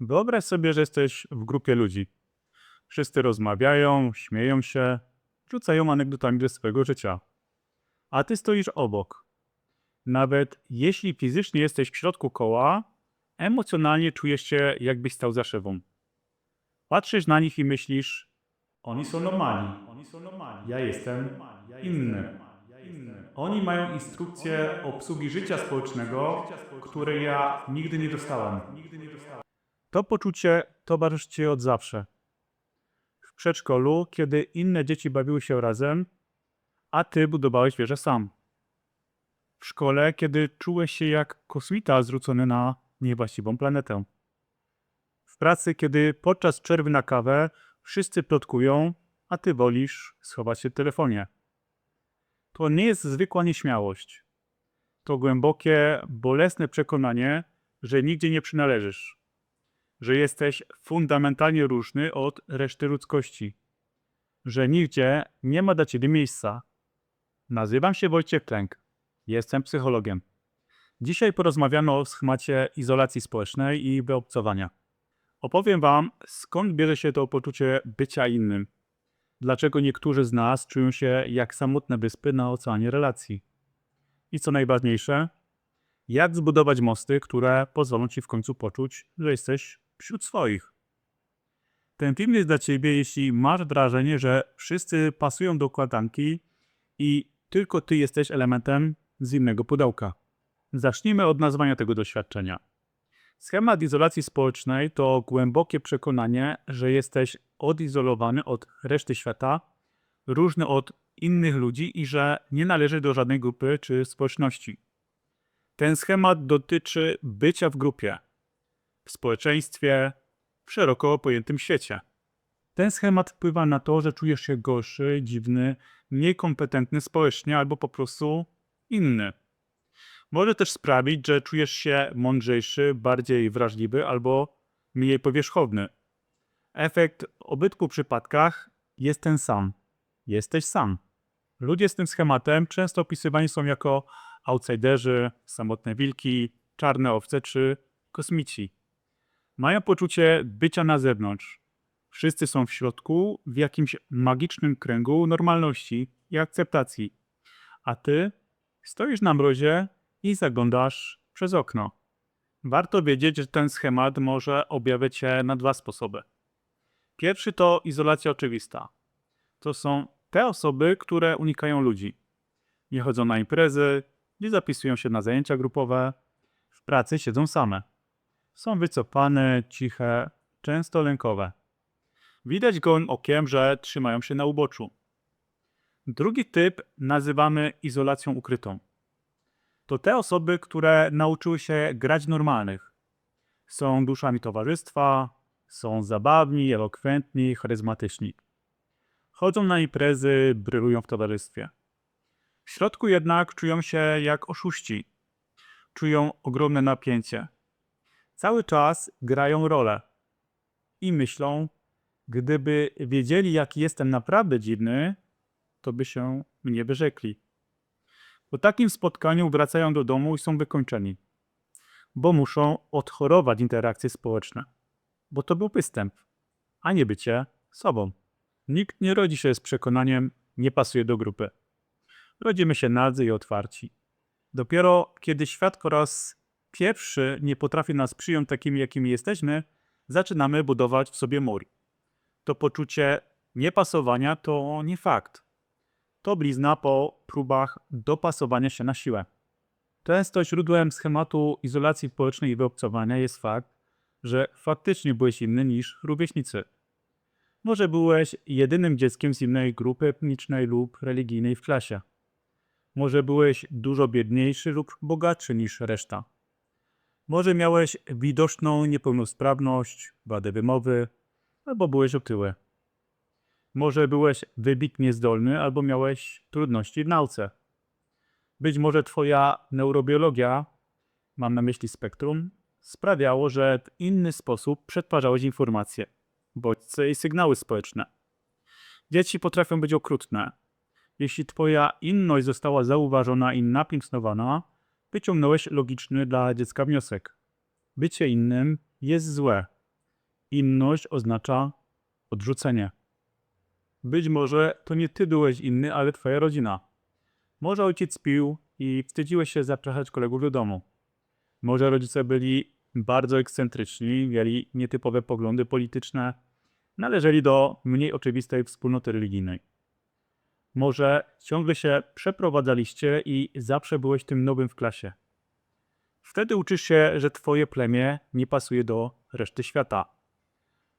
Wyobraź sobie, że jesteś w grupie ludzi. Wszyscy rozmawiają, śmieją się, rzucają anegdotami ze swojego życia. A ty stoisz obok. Nawet jeśli fizycznie jesteś w środku koła, emocjonalnie czujesz się, jakbyś stał za szybą. Patrzysz na nich i myślisz, oni są normalni. Ja jestem inny. Oni mają instrukcje obsługi życia społecznego, której ja nigdy nie dostałem. To poczucie towarzyszy ci od zawsze. W przedszkolu, kiedy inne dzieci bawiły się razem, a ty budowałeś wieżę sam. W szkole, kiedy czułeś się jak kosmita zrzucony na niewłaściwą planetę. W pracy, kiedy podczas przerwy na kawę wszyscy plotkują, a ty wolisz schować się w telefonie. To nie jest zwykła nieśmiałość. To głębokie, bolesne przekonanie, że nigdzie nie przynależysz, że jesteś fundamentalnie różny od reszty ludzkości, że nigdzie nie ma dla ciebie miejsca. Nazywam się Wojciech Klęk. Jestem psychologiem. Dzisiaj porozmawiamy o schemacie izolacji społecznej i wyobcowania. Opowiem Wam, skąd bierze się to poczucie bycia innym. Dlaczego niektórzy z nas czują się jak samotne wyspy na oceanie relacji. I co najważniejsze, jak zbudować mosty, które pozwolą Ci w końcu poczuć, że jesteś wśród swoich. Ten film jest dla Ciebie, jeśli masz wrażenie, że wszyscy pasują do układanki i tylko Ty jesteś elementem z innego pudełka. Zacznijmy od nazwania tego doświadczenia. Schemat izolacji społecznej to głębokie przekonanie, że jesteś odizolowany od reszty świata, różny od innych ludzi i że nie należy do żadnej grupy czy społeczności. Ten schemat dotyczy bycia w grupie, w społeczeństwie, w szeroko pojętym świecie. Ten schemat wpływa na to, że czujesz się gorszy, dziwny, mniej kompetentny społecznie albo po prostu inny. Może też sprawić, że czujesz się mądrzejszy, bardziej wrażliwy albo mniej powierzchowny. Efekt w obydwu przypadkach jest ten sam. Jesteś sam. Ludzie z tym schematem często opisywani są jako outsiderzy, samotne wilki, czarne owce czy kosmici. Mają poczucie bycia na zewnątrz. Wszyscy są w środku, w jakimś magicznym kręgu normalności i akceptacji. A ty stoisz na mrozie i zaglądasz przez okno. Warto wiedzieć, że ten schemat może objawiać się na dwa sposoby. Pierwszy to izolacja oczywista. To są te osoby, które unikają ludzi. Nie chodzą na imprezy, nie zapisują się na zajęcia grupowe, w pracy siedzą same. Są wycofane, ciche, często lękowe. Widać gołym okiem, że trzymają się na uboczu. Drugi typ nazywamy izolacją ukrytą to te osoby, które nauczyły się grać normalnych. Są duszami towarzystwa, są zabawni, elokwentni, charyzmatyczni. Chodzą na imprezy, brylują w towarzystwie. W środku jednak czują się jak oszuści. Czują ogromne napięcie. Cały czas grają rolę. I myślą, gdyby wiedzieli, jaki jestem naprawdę dziwny, to by się mnie wyrzekli. Po takim spotkaniu wracają do domu i są wykończeni, bo muszą odchorować interakcje społeczne, bo to był występ, a nie bycie sobą. Nikt nie rodzi się z przekonaniem, nie pasuje do grupy. Rodzimy się nadzy i otwarci. Dopiero kiedy świat po raz pierwszy nie potrafi nas przyjąć takimi, jakimi jesteśmy, zaczynamy budować w sobie mur. To poczucie niepasowania to nie fakt to blizna po próbach dopasowania się na siłę. Często źródłem schematu izolacji społecznej i wyobcowania jest fakt, że faktycznie byłeś inny niż rówieśnicy. Może byłeś jedynym dzieckiem z innej grupy etnicznej lub religijnej w klasie. Może byłeś dużo biedniejszy lub bogatszy niż reszta. Może miałeś widoczną niepełnosprawność, wadę wymowy, albo byłeś otyły. Może byłeś wybitnie zdolny albo miałeś trudności w nauce. Być może twoja neurobiologia, mam na myśli spektrum, sprawiało, że w inny sposób przetwarzałeś informacje, bodźce i sygnały społeczne. Dzieci potrafią być okrutne. Jeśli twoja inność została zauważona i napiętnowana, wyciągnąłeś logiczny dla dziecka wniosek. Bycie innym jest złe, Inność oznacza odrzucenie. Być może to nie ty byłeś inny, ale twoja rodzina. Może ojciec pił i wstydziłeś się zapraszać kolegów do domu. Może rodzice byli bardzo ekscentryczni, mieli nietypowe poglądy polityczne, należeli do mniej oczywistej wspólnoty religijnej. Może ciągle się przeprowadzaliście i zawsze byłeś tym nowym w klasie. Wtedy uczysz się, że twoje plemię nie pasuje do reszty świata.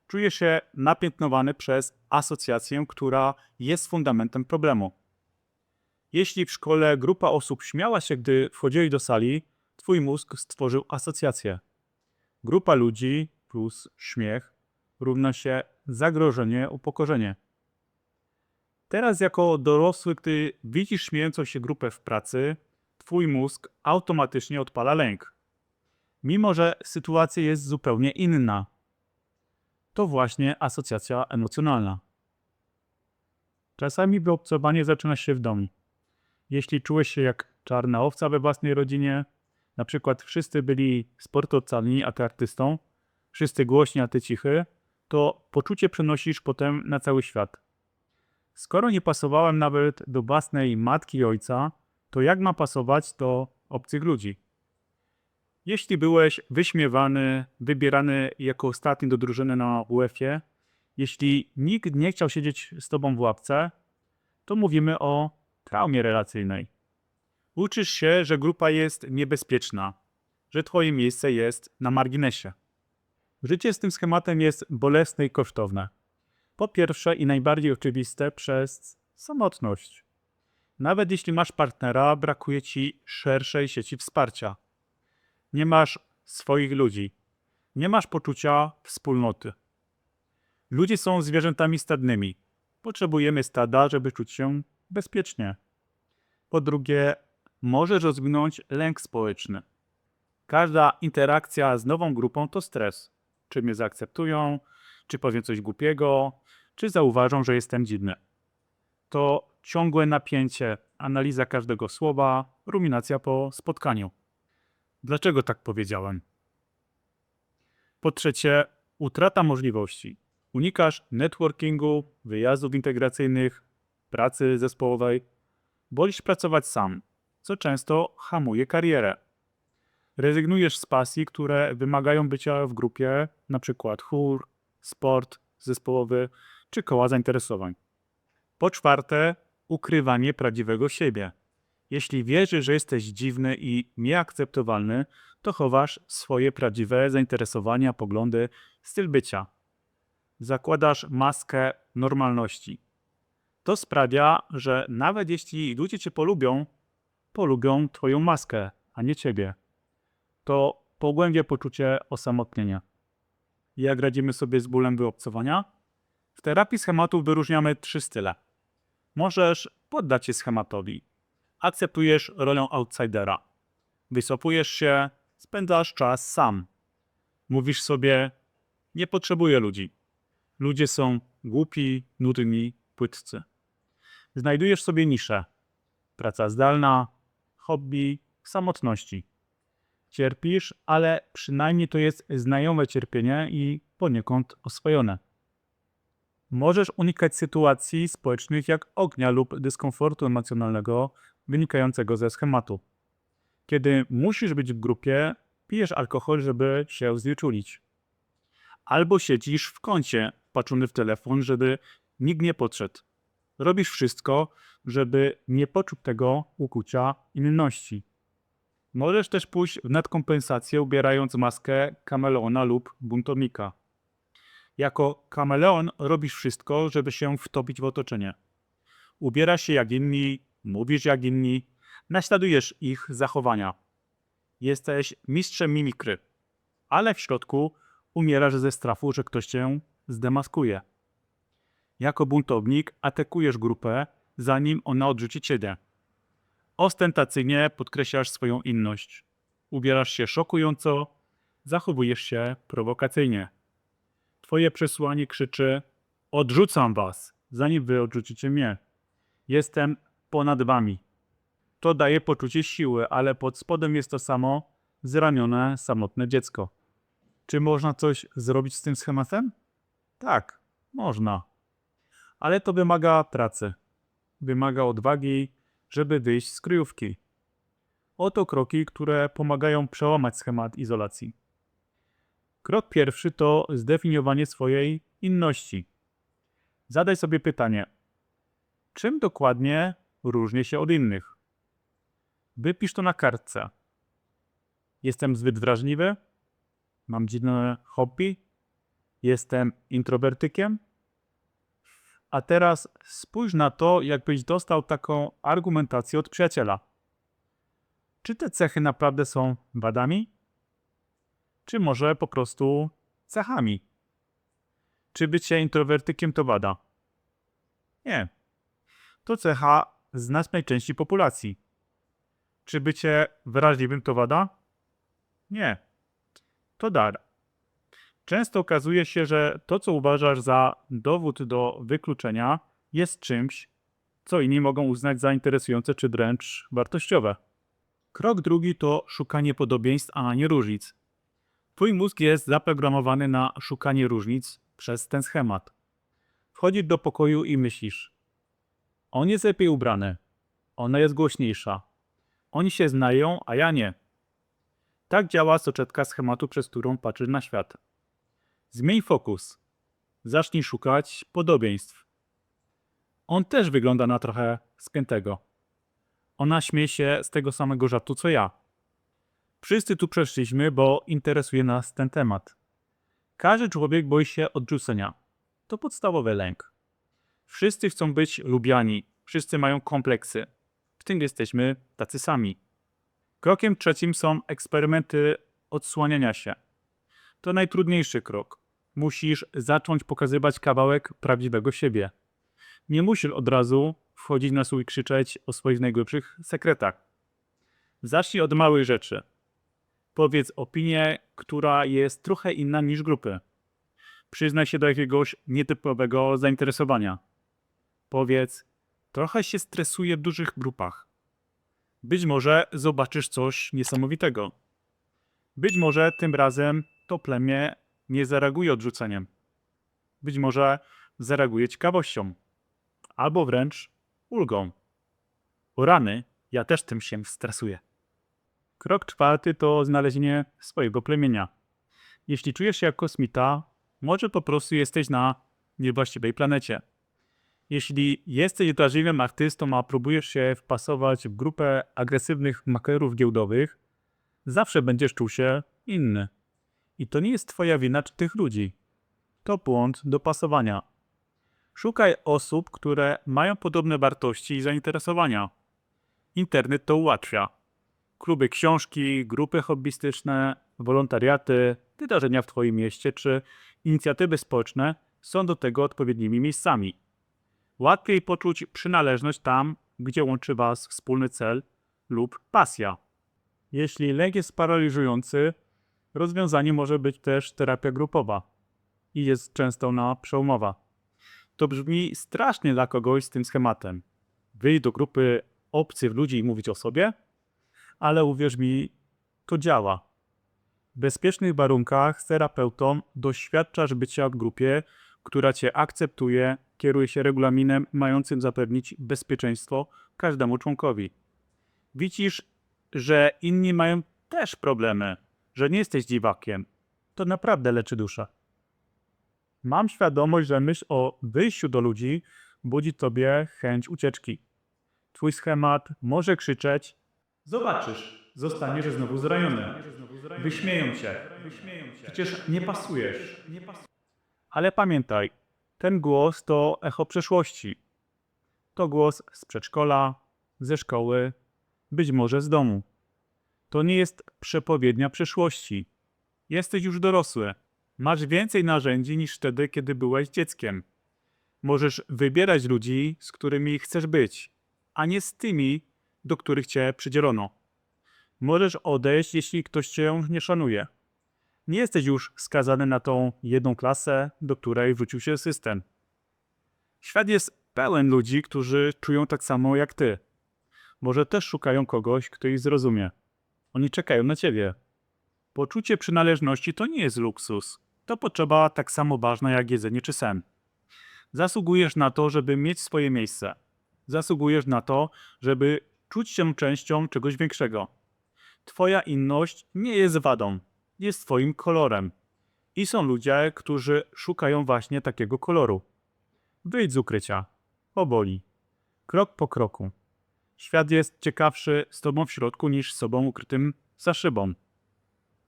Czujesz się napiętnowany przez asocjację, która jest fundamentem problemu. Jeśli w szkole grupa osób śmiała się, gdy wchodzili do sali, twój mózg stworzył asocjację. Grupa ludzi plus śmiech równa się zagrożenie, upokorzenie. Teraz jako dorosły, gdy widzisz śmiejącą się grupę w pracy, twój mózg automatycznie odpala lęk. Mimo, że sytuacja jest zupełnie inna. To właśnie asocjacja emocjonalna. Czasami wyobcowanie zaczyna się w domu. Jeśli czułeś się jak czarna owca we własnej rodzinie, na przykład wszyscy byli sportowcami, a ty artystą, wszyscy głośni, a ty cichy, to poczucie przenosisz potem na cały świat. Skoro nie pasowałem nawet do własnej matki i ojca, to jak ma pasować do obcych ludzi? Jeśli byłeś wyśmiewany, wybierany jako ostatni do drużyny na UEF-ie, jeśli nikt nie chciał siedzieć z tobą w łapce, to mówimy o traumie relacyjnej. Uczysz się, że grupa jest niebezpieczna, że twoje miejsce jest na marginesie. Życie z tym schematem jest bolesne i kosztowne. Po pierwsze i najbardziej oczywiste przez samotność. Nawet jeśli masz partnera, brakuje ci szerszej sieci wsparcia. Nie masz swoich ludzi. Nie masz poczucia wspólnoty. Ludzie są zwierzętami stadnymi. Potrzebujemy stada, żeby czuć się bezpiecznie. Po drugie, możesz rozwinąć lęk społeczny. Każda interakcja z nową grupą to stres. Czy mnie zaakceptują, czy powiem coś głupiego, czy zauważą, że jestem dziwny. To ciągłe napięcie, analiza każdego słowa, ruminacja po spotkaniu. Dlaczego tak powiedziałem? Po trzecie, utrata możliwości. Unikasz networkingu, wyjazdów integracyjnych, pracy zespołowej. Wolisz pracować sam, co często hamuje karierę. Rezygnujesz z pasji, które wymagają bycia w grupie, np. chór, sport zespołowy czy koła zainteresowań. Po czwarte, ukrywanie prawdziwego siebie. Jeśli wierzysz, że jesteś dziwny i nieakceptowalny, to chowasz swoje prawdziwe zainteresowania, poglądy, styl bycia. Zakładasz maskę normalności. To sprawia, że nawet jeśli ludzie cię polubią, polubią twoją maskę, a nie ciebie. To pogłębia poczucie osamotnienia. Jak radzimy sobie z bólem wyobcowania? W terapii schematów wyróżniamy trzy style. Możesz poddać się schematowi. Akceptujesz rolę outsidera. Wysopujesz się, spędzasz czas sam. Mówisz sobie, nie potrzebuję ludzi. Ludzie są głupi, nudni, płytcy. Znajdujesz sobie niszę. Praca zdalna, hobby, samotności. Cierpisz, ale przynajmniej to jest znajome cierpienie i poniekąd oswojone. Możesz unikać sytuacji społecznych jak ognia lub dyskomfortu emocjonalnego wynikającego ze schematu. Kiedy musisz być w grupie, pijesz alkohol, żeby się znieczulić. Albo siedzisz w kącie, patrzony w telefon, żeby nikt nie podszedł. Robisz wszystko, żeby nie poczuć tego ukłucia inności. Możesz też pójść w nadkompensację, ubierając maskę kameleona lub buntownika. Jako kameleon robisz wszystko, żeby się wtopić w otoczenie. Ubierasz się jak inni, mówisz jak inni, naśladujesz ich zachowania. Jesteś mistrzem mimikry, ale w środku umierasz ze strachu, że ktoś cię zdemaskuje. Jako buntownik atakujesz grupę, zanim ona odrzuci ciebie. Ostentacyjnie podkreślasz swoją inność. Ubierasz się szokująco, zachowujesz się prowokacyjnie. Twoje przesłanie krzyczy: Odrzucam was, zanim wy odrzucicie mnie. Jestem ponad wami. To daje poczucie siły, ale pod spodem jest to samo zranione, samotne dziecko. Czy można coś zrobić z tym schematem? Tak, można. Ale to wymaga pracy. Wymaga odwagi, żeby wyjść z kryjówki. Oto kroki, które pomagają przełamać schemat izolacji. Krok pierwszy to zdefiniowanie swojej inności. Zadaj sobie pytanie: czym dokładnie różnię się od innych? Wypisz to na kartce. Jestem zbyt wrażliwy? Mam dziwne hobby? Jestem introwertykiem? A teraz spójrz na to, jakbyś dostał taką argumentację od przyjaciela. Czy te cechy naprawdę są wadami? Czy może po prostu cechami? Czy bycie introwertykiem to wada? Nie. To cecha znacznej części populacji. Czy bycie wrażliwym to wada? Nie. To dar. Często okazuje się, że to, co uważasz za dowód do wykluczenia, jest czymś, co inni mogą uznać za interesujące czy wręcz wartościowe. Krok drugi to szukanie podobieństw, a nie różnic. Twój mózg jest zaprogramowany na szukanie różnic przez ten schemat. Wchodzisz do pokoju i myślisz: On jest lepiej ubrany, ona jest głośniejsza, oni się znają, a ja nie. Tak działa soczewka schematu, przez którą patrzysz na świat. Zmień fokus. Zacznij szukać podobieństw. On też wygląda na trochę spiętego. Ona śmieje się z tego samego żartu co ja. Wszyscy tu przeszliśmy, bo interesuje nas ten temat. Każdy człowiek boi się odrzucenia. To podstawowy lęk. Wszyscy chcą być lubiani, wszyscy mają kompleksy. W tym jesteśmy tacy sami. Krokiem trzecim są eksperymenty odsłaniania się. To najtrudniejszy krok. Musisz zacząć pokazywać kawałek prawdziwego siebie. Nie musisz od razu wchodzić na stół i krzyczeć o swoich najgłębszych sekretach. Zacznij od małych rzeczy. Powiedz opinię, która jest trochę inna niż grupy. Przyznaj się do jakiegoś nietypowego zainteresowania. Powiedz, trochę się stresuję w dużych grupach. Być może zobaczysz coś niesamowitego. Być może tym razem to plemię nie zareaguje odrzuceniem. Być może zareaguje ciekawością. Albo wręcz ulgą. O rany, ja też tym się stresuję. Krok czwarty to znalezienie swojego plemienia. Jeśli czujesz się jak kosmita, może po prostu jesteś na niewłaściwej planecie. Jeśli jesteś wrażliwym artystą, a próbujesz się wpasować w grupę agresywnych makerów giełdowych, zawsze będziesz czuł się inny. I to nie jest twoja wina czy tych ludzi. To błąd dopasowania. Szukaj osób, które mają podobne wartości i zainteresowania. Internet to ułatwia. Kluby książki, grupy hobbystyczne, wolontariaty, wydarzenia w Twoim mieście czy inicjatywy społeczne są do tego odpowiednimi miejscami. Łatwiej poczuć przynależność tam, gdzie łączy Was wspólny cel lub pasja. Jeśli lęk jest paraliżujący, rozwiązaniem może być też terapia grupowa i jest często ona przełomowa. To brzmi strasznie dla kogoś z tym schematem. Wyjść do grupy obcych ludzi i mówić o sobie, ale uwierz mi, to działa. W bezpiecznych warunkach z terapeutą doświadczasz bycia w grupie, która cię akceptuje, kieruje się regulaminem mającym zapewnić bezpieczeństwo każdemu członkowi. Widzisz, że inni mają też problemy, że nie jesteś dziwakiem. To naprawdę leczy duszę. Mam świadomość, że myśl o wyjściu do ludzi budzi tobie chęć ucieczki. Twój schemat może krzyczeć: Zobaczysz, zostaniesz znowu zraniony. Wyśmieją cię. Przecież nie pasujesz. Ale pamiętaj, ten głos to echo przeszłości. To głos z przedszkola, ze szkoły, być może z domu. To nie jest przepowiednia przyszłości. Jesteś już dorosły. Masz więcej narzędzi niż wtedy, kiedy byłeś dzieckiem. Możesz wybierać ludzi, z którymi chcesz być, a nie z tymi, do których cię przydzielono. Możesz odejść, jeśli ktoś cię nie szanuje. Nie jesteś już skazany na tą jedną klasę, do której wrócił się system. Świat jest pełen ludzi, którzy czują tak samo jak ty. Może też szukają kogoś, kto ich zrozumie. Oni czekają na ciebie. Poczucie przynależności to nie jest luksus. To potrzeba tak samo ważna jak jedzenie czy sen. Zasługujesz na to, żeby mieć swoje miejsce. Zasługujesz na to, żeby czuć się częścią czegoś większego. Twoja inność nie jest wadą, jest twoim kolorem. I są ludzie, którzy szukają właśnie takiego koloru. Wyjdź z ukrycia. Powoli. Krok po kroku. Świat jest ciekawszy z tobą w środku niż z sobą ukrytym za szybą.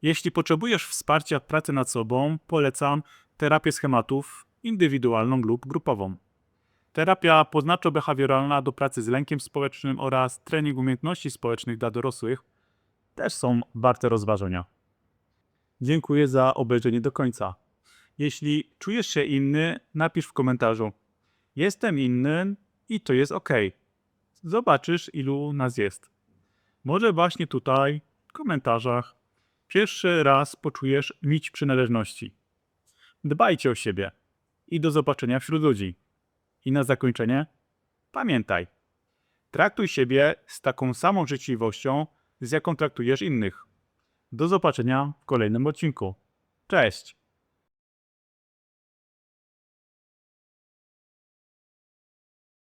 Jeśli potrzebujesz wsparcia w pracy nad sobą, polecam terapię schematów indywidualną lub grupową. Terapia poznawczo-behawioralna do pracy z lękiem społecznym oraz trening umiejętności społecznych dla dorosłych też są warte rozważenia. Dziękuję za obejrzenie do końca. Jeśli czujesz się inny, napisz w komentarzu. Jestem inny i to jest ok. Zobaczysz, ilu nas jest. Może właśnie tutaj, w komentarzach, pierwszy raz poczujesz nić przynależności. Dbajcie o siebie i do zobaczenia wśród ludzi. I na zakończenie, pamiętaj, traktuj siebie z taką samą życzliwością, z jaką traktujesz innych. Do zobaczenia w kolejnym odcinku. Cześć!